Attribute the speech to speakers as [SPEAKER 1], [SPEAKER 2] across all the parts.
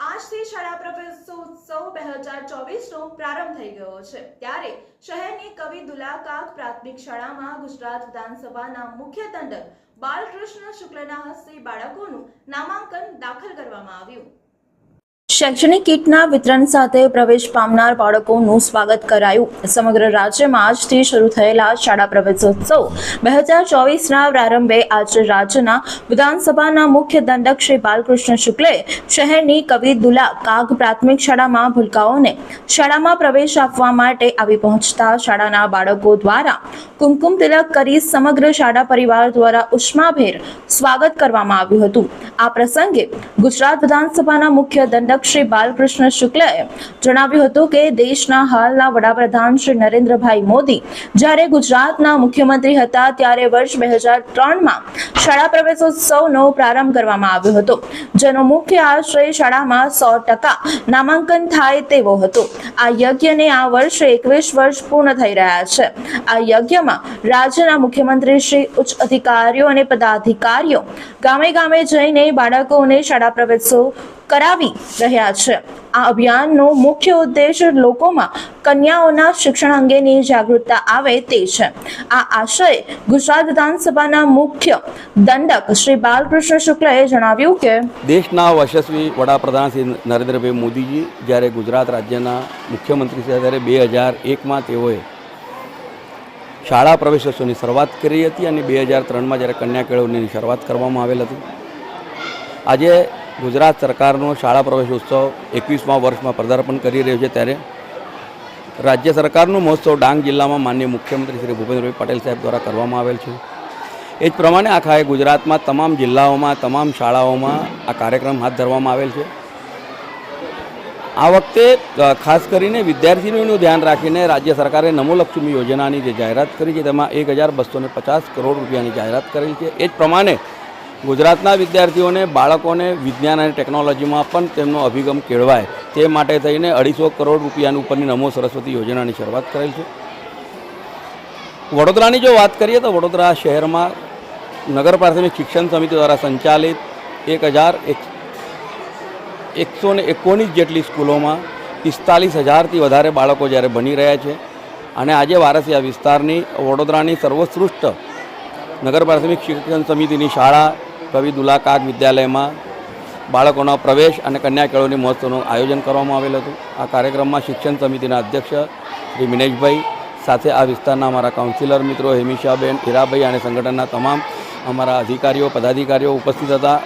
[SPEAKER 1] આજથી શાળા પ્રવેશોત્સવ બે હજાર ચોવીસનો પ્રારંભ થઈ ગયો છે. ત્યારે શહેરની કવિ દુલાકાક પ્રાથમિક શાળામાં ગુજરાત વિધાનસભાના મુખ્ય દંડક બાલકૃષ્ણ શુક્લના હસ્તે બાળકોનું નામાંકન દાખલ કરવામાં આવ્યું. શૈક્ષણિક કીટના વિતરણ સાથે પ્રવેશ પામનાર બાળકોનું સ્વાગત કરાયું. સમગ્ર રાજ્યમાં આજથી શરૂ થયેલા શાળા પ્રવેશોત્સવ બે હજાર ચોવીસના પ્રારંભે આજે રાજ્યના વિધાનસભાના મુખ્ય દંડક શ્રી બાલકૃષ્ણ શુક્લે શહેરની કવિ દુલા કાગ પ્રાથમિક શાળામાં ભૂલકાઓને શાળામાં પ્રવેશ આપવા માટે આવી પહોંચતા શાળાના બાળકો દ્વારા કુમકુમ તિલક કરી સમગ્ર શાળા પરિવાર દ્વારા ઉષ્માભેર સ્વાગત કરવામાં આવ્યું હતું. આ પ્રસંગે ગુજરાત વિધાનસભાના મુખ્ય દંડક શ્રી બાલકૃષ્ણ શુક્લએ જણાવ્યું હતું કે દેશના હાલના વડાપ્રધાન શ્રી નરેન્દ્રભાઈ મોદી જ્યારે ગુજરાતના મુખ્યમંત્રી હતા ત્યારે વર્ષ બે હજાર ત્રણમાં શાળા પ્રવેશોત્સવનો પ્રારંભ કરવામાં આવ્યો હતો, જેનો મુખ્ય આશ્રય શાળામાં સો ટકા નામાંકન થાય તેવો હતો. આ યજ્ઞને આ વર્ષે એકવીસ વર્ષ પૂર્ણ થઈ રહ્યા છે. આ યજ્ઞમાં રાજ્યના મુખ્યમંત્રી શ્રી ઉચ્ચ અધિકારીઓ અને પદાધિકારીઓ ગામે ગામે જઈને બાળકોને શાળા પ્રવેશો કરાવી રહ્યા છે. આ અભિયાનનો મુખ્ય ઉદ્દેશ લોકોમાં કન્યાઓના શિક્ષણ અંગેની જાગૃતતા આવે તે છે. આ આશય ગુજરાત વિધાનસભાના મુખ્ય દંડક શ્રી બાલકૃષ્ણ શુક્લએ જણાવ્યું કે
[SPEAKER 2] દેશના યશસ્વી વડાપ્રધાન શ્રી નરેન્દ્રભાઈ મોદીજી જ્યારે ગુજરાત રાજ્યના મુખ્યમંત્રી છે ત્યારે બે હજાર એકમાં તેઓએ શાળા પ્રવેશોત્સવની શરૂઆત કરી હતી અને બે હજાર ત્રણમાં જ્યારે કન્યા કેળવણીની શરૂઆત કરવામાં આવેલ હતી. આજે ગુજરાત સરકારનો શાળા પ્રવેશોત્સવ એકવીસમા વર્ષમાં પદાર્પણ કરી રહ્યો છે ત્યારે રાજ્ય સરકારનો મહોત્સવ ડાંગ જિલ્લામાં માનનીય મુખ્યમંત્રી શ્રી ભૂપેન્દ્રભાઈ પટેલ સાહેબ દ્વારા કરવામાં આવેલ છે. એ જ પ્રમાણે આખા એ ગુજરાતમાં તમામ જિલ્લાઓમાં, તમામ શાળાઓમાં આ કાર્યક્રમ હાથ ધરવામાં આવેલ છે. આ વખતે ખાસ કરીને વિદ્યાર્થીઓનું ધ્યાન રાખીને રાજ્ય સરકારે નમોલક્ષ્મી યોજનાની જે જાહેરાત કરી છે, તેમાં એક હજાર બસો પચાસ કરોડ રૂપિયાની જાહેરાત કરેલી છે. એ જ પ્રમાણે ગુજરાતના વિદ્યાર્થીઓને બાળકોને વિજ્ઞાન અને ટેકનોલોજીમાં પણ તેમનો અભિગમ કેળવાય તે માટે થઈને અઢીસો કરોડ રૂપિયાની ઉપરની નમો સરસ્વતી યોજનાની શરૂઆત કરેલ છે. વડોદરાની જો વાત કરીએ તો વડોદરા શહેરમાં નગર પ્રાથમિક શિક્ષણ સમિતિ દ્વારા સંચાલિત એક હજાર એક એકસો ને એકોણીસ જેટલી સ્કૂલોમાં પિસ્તાલીસ હજારથી વધારે બાળકો જ્યારે બની રહ્યા છે અને આજે વારસિયા વિસ્તારની વડોદરાની સર્વોત્કૃષ્ટ નગર પ્રાથમિક શિક્ષણ સમિતિની શાળા કવિ દુલાકાક વિદ્યાલયમાં બાળકોનો પ્રવેશ અને કન્યા કેળવણી મહોત્સવનું આયોજન કરવામાં આવેલ હતું. આ કાર્યક્રમમાં શિક્ષણ સમિતિના અધ્યક્ષ શ્રી મિનેશભાઈ સાથે આ વિસ્તારના અમારા કાઉન્સિલર મિત્રો હેમિશાબેન હીરાભાઈ અને સંગઠનના તમામ અમારા અધિકારીઓ, પદાધિકારીઓ ઉપસ્થિત હતા.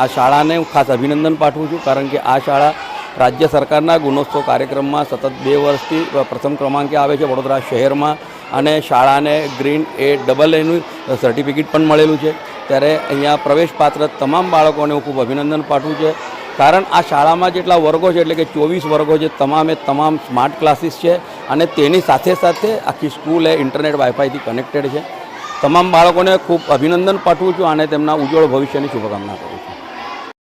[SPEAKER 2] આ શાળાને હું ખાસ અભિનંદન પાઠવું છું કારણ કે આ શાળા રાજ્ય સરકારના ગુણોત્સવ કાર્યક્રમમાં સતત બે વર્ષથી પ્રથમ ક્રમાંકે આવે છે. વડોદરા શહેરમાં અને શાળાને ગ્રીન એ ડબલ એનું સર્ટિફિકેટ પણ મળેલું છે. ત્યારે અહીંયા પ્રવેશપાત્ર તમામ બાળકોને હું ખૂબ અભિનંદન પાઠવું છે. કારણ આ શાળામાં જેટલા વર્ગો છે, એટલે કે ચોવીસ વર્ગો છે, તમામે તમામ સ્માર્ટ ક્લાસીસ છે અને તેની સાથે સાથે આખી સ્કૂલ એ ઇન્ટરનેટ વાઈફાઈથી કનેક્ટેડ છે. તમામ બાળકોને ખૂબ અભિનંદન પાઠવું છું અને તેમના ઉજ્જવળ ભવિષ્યની શુભકામના કરું છું.